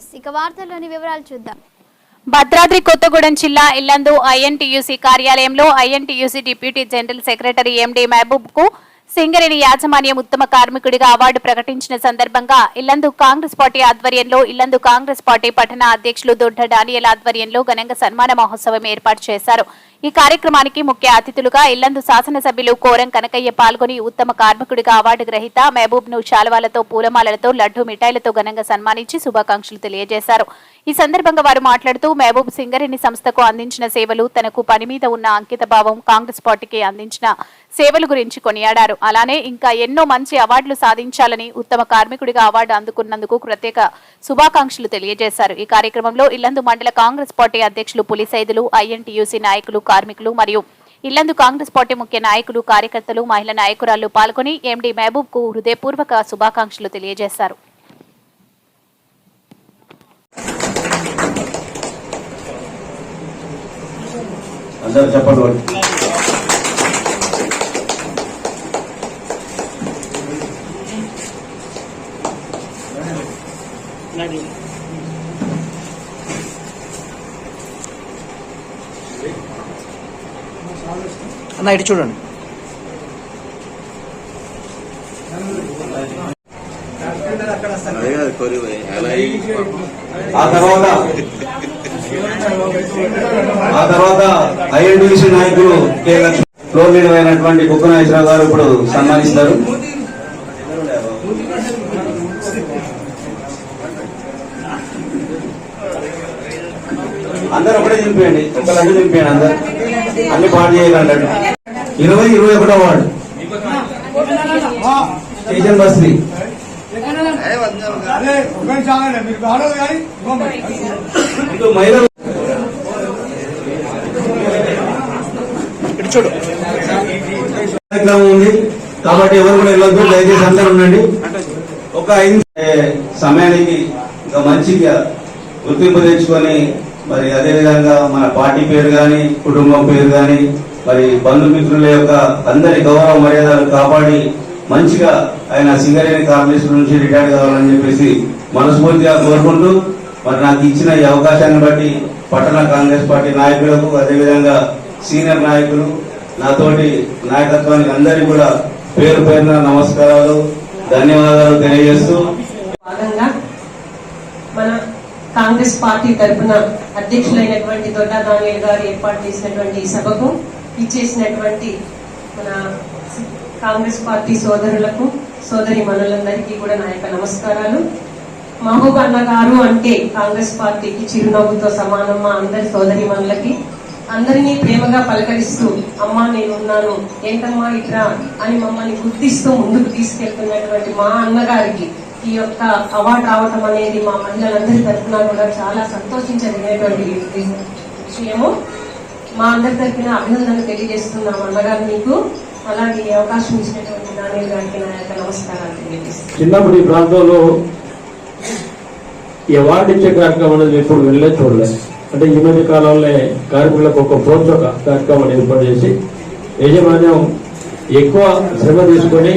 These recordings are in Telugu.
ఎస్. ఇక వార్తల్లోని వివరాలు చూద్దాం. భద్రాద్రి కొత్తగూడెం జిల్లా ఇల్లందు ఐఎన్టీయూసీ కార్యాలయంలో INTUC deputy general secretary MD మహబూబ్కు Singareni యాజమాన్యం ఉత్తమ కార్మికుడిగా అవార్డు ప్రకటించిన సందర్భంగా ఇల్లందు కాంగ్రెస్ పార్టీ ఆధ్వర్యంలో ఇల్లందు కాంగ్రెస్ పార్టీ పట్టణ అధ్యక్షులు దొడ్డ డానియల్ ఆధ్వర్యంలో ఘనంగా సన్మాన మహోత్సవం ఏర్పాటు చేశారు. ఈ కార్యక్రమానికి ముఖ్య అతిథులుగా ఇల్లందు శాసనసభ్యులు కోరం కనకయ్య పాల్గొని ఉత్తమ కార్మికుడిగా అవార్డు గ్రహీత మహబూబ్ను శాలువాలతో పూలమాలలతో లడ్డు మిఠాయిలతో ఘనంగా సన్మానించి శుభాకాంక్షలు తెలియజేశారు. ఈ సందర్భంగా వారు మాట్లాడుతూ మహబూబ్ సింగరేణి సంస్థకు అందించిన సేవలు తనకు పని మీద ఉన్న అంకిత భావం కాంగ్రెస్ పార్టీకి అందించిన సేవల గురించి కొనియాడారు. అలానే ఇంకా ఎన్నో మంచి అవార్డులు సాధించాలని ఉత్తమ కార్మికుడిగా అవార్డు అందుకున్నందుకు ప్రత్యేక శుభాకాంక్షలు తెలియజేశారు. ఈ కార్యక్రమంలో ఇల్లందు మండల కాంగ్రెస్ పార్టీ అధ్యక్షులు పులిసైదులు ఐఎన్టీయూసీ నాయకులు కార్మికులు మరియు ఇల్లందు కాంగ్రెస్ పార్టీ ముఖ్య నాయకులు కార్యకర్తలు మహిళా నాయకురాలు పాల్గొని ఎండి మహబూబ్కు హృదయపూర్వక శుభాకాంక్షలు తెలియజేశారు. అందరూ చెప్పండి ఒకటి. అన్న ఇటు చూడండి ఆ తర్వాత ఆ తర్వాత ఐఎన్టీసీ నాయకులు కె లక్ష్మణ్ ఫ్లోర్ లీడర్ అయినటువంటి కుక్క నాగేశ్వరరావు గారు ఇప్పుడు సన్మానిస్తారు. అందరూ ఒకటే దింపేయండి ఒక లడ్డు దింపేయండి అందరు. అన్ని పాటు చేయాలంటే. ఇరవై ఇరవై ఒకటో వార్డు. స్టేషన్ బస్రీ కానీ. ఇటు మహిళలు చూడు. కార్యక్రమం ఉంది. కాబట్టి ఎవరు కూడా వెళ్ళొద్దు దయచేసి అందరూ ఉండండి. ఒక సమయానికి ఇంకా మంచిగా గుర్తింపు తెచ్చుకొని మరి అదే విధంగా మన పార్టీ పేరు గాని కుటుంబం పేరు గాని మరి బంధుమిత్రుల యొక్క అందరి గౌరవ మర్యాదలు కాపాడి మంచిగా ఆయన సింగరేణి కార్పొరేషన్ నుంచి రిటైర్ కావాలని చెప్పేసి మనస్ఫూర్తిగా కోరుకుంటూ మరి నాకు ఇచ్చిన ఈ అవకాశాన్ని బట్టి పట్టణ కాంగ్రెస్ పార్టీ నాయకులకు అదేవిధంగా సీనియర్ నాయకులు నాతోటి నాయకత్వానికి అందరికీ కూడా పేరు పేరున నమస్కారాలు ధన్యవాదాలు తెలియజేస్తూ. భాగంగా మన కాంగ్రెస్ పార్టీ తరఫున అధ్యక్షులైనటువంటి దొడ్డా దానియల్ గారు ఏర్పాటు చేసినటువంటి సభకు ఇచ్చేసినటువంటి మన కాంగ్రెస్ పార్టీ సోదరులకు సోదరి మనులందరికీ కూడా నా యొక్క నమస్కారాలు. మహబూబ్ అన్న గారు అంటే కాంగ్రెస్ పార్టీకి చిరునవ్వుతో సమానం మా అందరి సోదరి మనులకి. అందరినీ ప్రేమగా పలకరిస్తూ అమ్మా నేను ఉన్నాను ఏంటమ్మా ఇట్రా? అని మమ్మల్ని గుర్తిస్తూ ముందుకు తీసుకెళ్తున్నటువంటి మా అన్నగారికి ఈ యొక్క అవార్డు రావటం అనేది మా మహిళలందరి తరఫున కూడా చాలా సంతోషించదగినటువంటి విషయము. మా అందరి తరఫున అభినందనలు తెలియజేస్తున్నాం అన్నగారు మీకు. అలాగే అవకాశం ఇచ్చినటువంటి నాని గారికి నా యొక్క నమస్కారాలు తెలియజేస్తాను చిన్నప్పుడు ఈ ప్రాంతంలో ఈ అవార్డు ఇచ్చే కార్యక్రమం అనేది ఎప్పుడు వెళ్ళలేదు చూడలేదు. అంటే ఈ మధ్య కాలంలో కార్మికులకు ఒక ప్రోత్సాహ కార్యక్రమాన్ని ఏర్పాటు చేసి యజమాన్యం ఎక్కువ శ్రమ తీసుకొని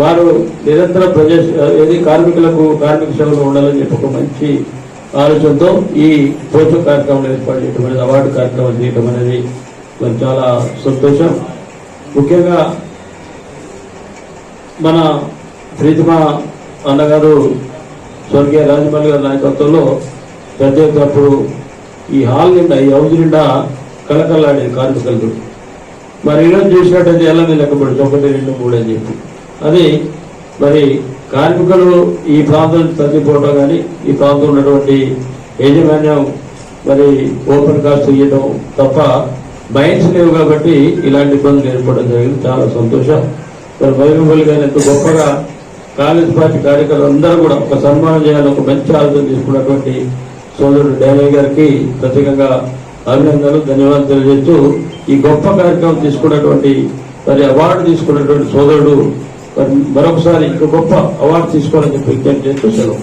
వారు నిరంతరం ప్రజా ఏది కార్మికులకు కార్మిక సేవలు ఉండాలని చెప్పి ఒక మంచి ఆలోచనతో ఈ ప్రోత్సాహ కార్యక్రమం ఏర్పాటు చేయడం అనేది అవార్డు కార్యక్రమం చేయడం అనేది చాలా సంతోషం. ముఖ్యంగా మన ప్రీతిమ అన్నగారు స్వర్గీయ రాజమౌళి గారి నాయకత్వంలో పెద్ద ఈ హాల్ నిండా ఈ హౌస్ నిండా కలకల్లాడేది కార్మికులు. మరి ఈరోజు చూసినట్టయితే ఎలా మీద లెక్కపడి ఒకటి రెండు మూడు అని చెప్పి. అది మరి కార్మికులు ఈ ప్రాంతం తగ్గిపోవడం కానీ ఈ ప్రాంతం ఉన్నటువంటి యాజమాన్యం మరి ఓపెన్ కాస్ట్ ఇవ్వడం తప్ప బయన్స్ లేవు కాబట్టి ఇలాంటి ఇబ్బందులు ఏర్పడడం జరిగింది. చాలా సంతోషం. మరి వైరంబల్ గారు ఎంతో గొప్పగా కాంగ్రెస్ పార్టీ కార్యకర్తలు అందరూ కూడా ఒక సన్మానం చేయాలని ఒక మంచి ఆలోచన తీసుకున్నటువంటి సోదరుడు డేవయ్య గారికి ప్రత్యేకంగా అభినందనలు ధన్యవాదాలు తెలియజేస్తూ ఈ గొప్ప కార్యక్రమం తీసుకున్నటువంటి మరి అవార్డు తీసుకున్నటువంటి సోదరుడు మరొకసారి ఇంకో గొప్ప అవార్డు తీసుకోవాలని చెప్పి విజ్ఞప్తి చేస్తూ సెలవు.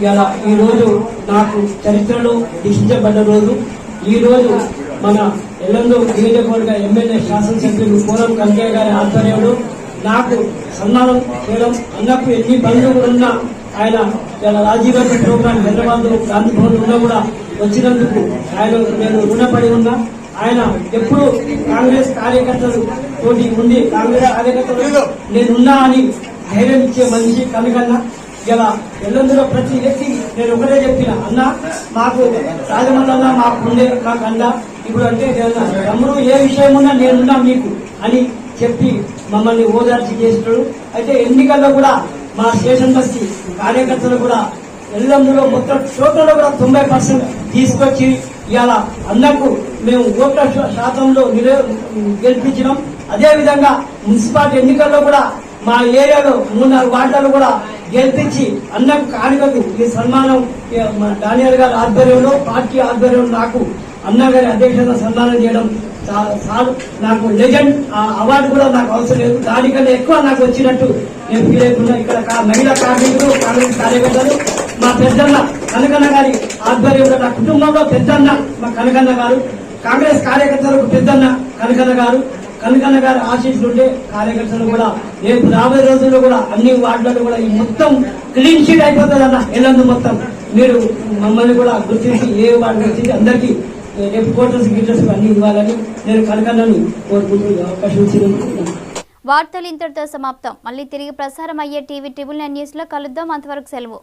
ఇలా ఈ రోజు నాకు చరిత్రలో లిఖించబడ్డ రోజు. ఈ రోజు మన ఎల్లందు నియోజకవర్గ ఎమ్మెల్యే శాసనసభ్యులు పూరం కనకయ్య గారి ఆధ్వర్యంలో నాకు సన్మానం చేయడం అన్నకు ఎన్ని బంధువులు ఉన్నా ఆయన ఇలా రాజీవ్ గాంధీ ప్రోగ్రాం హైదరాబాద్లో గాంధీ భవన్ ఉన్నా కూడా వచ్చినందుకు ఆయన నేను రుణపడి ఉన్నా. ఆయన ఎప్పుడు కాంగ్రెస్ కార్యకర్తలు తోటి ఉండి కాంగ్రెస్ కార్యకర్తలు నేనున్నా అని ధైర్యం ఇచ్చే మనిషి కనుకన్నా ఇలా ఎల్లందులో ప్రతి వ్యక్తి నేను ఒకటే చెప్పిన అన్న మాకు రాజమండ్రి మాకు ఉండే మాకు అన్న ఇప్పుడు అంటే తమ్ముడు ఏ విషయం ఉన్నా నేనున్నా మీకు అని చెప్పి మమ్మల్ని ఓదార్చి చేసినాడు అయితే ఎన్నికల్లో కూడా మా స్టేషన్ బస్సి కార్యకర్తలు కూడా ఎల్లందులో మొత్తం టోటల్లో కూడా తొంభై పర్సెంట్ తీసుకొచ్చి ఇవాళ అన్నకు మేము ఓట్ల శాతంలో నిల- గెలిపించినాం. అదేవిధంగా మున్సిపాలిటీ ఎన్నికల్లో కూడా మా ఏరియాలో మూడు నాలుగు వార్డులు కూడా గెలిపించి అన్నకు కానుకకు ఈ సన్మానం డానియల్ గారి ఆధ్వర్యంలో పార్టీ ఆధ్వర్యంలో నాకు అన్నా గారి అధ్యక్షత సన్మానం చేయడం చా- నాకు లెజెండ్ ఆ అవార్డు కూడా నాకు అవసరం లేదు. దానికన్నా ఎక్కువ నాకు వచ్చినట్టు నేను ఫీల్ అవుతున్నా ఇక్కడ మహిళా కార్మికులు కాంగ్రెస్ కార్యకర్తలు మా పెద్దన్న కనకన్న గారి ఆధ్వర్యంలో నా కుటుంబంలో పెద్దన్న మా కనకన్న గారు కాంగ్రెస్ కార్యకర్తలకు పెద్దన్న కనకన్న గారు కనకన్న గారి ఆశీస్సులు కార్యకర్తలు కూడా రేపు రాబోయే రోజుల్లో కూడా అన్ని వార్డులలో కూడా ఈ మొత్తం క్లీన్ షీట్ అయిపోతుంది అన్న ఎల్లందు మొత్తం మీరు మమ్మల్ని కూడా గుర్తించి ఏ వార్డు వచ్చింది అందరికీ రేపు కోటర్స్ గిటర్స్ అన్ని ఇవ్వాలని నేను కనకన్నను కోరుకుంటూ అవకాశం ఇచ్చినందుకు వార్తలు ఇంతటితో సమాప్తం. మళ్ళీ తిరిగి ప్రసారం అయ్యే టీవీ ట్రిబుల్ నైన్ న్యూస్లో కలుద్దాం. అంతవరకు సెలవు.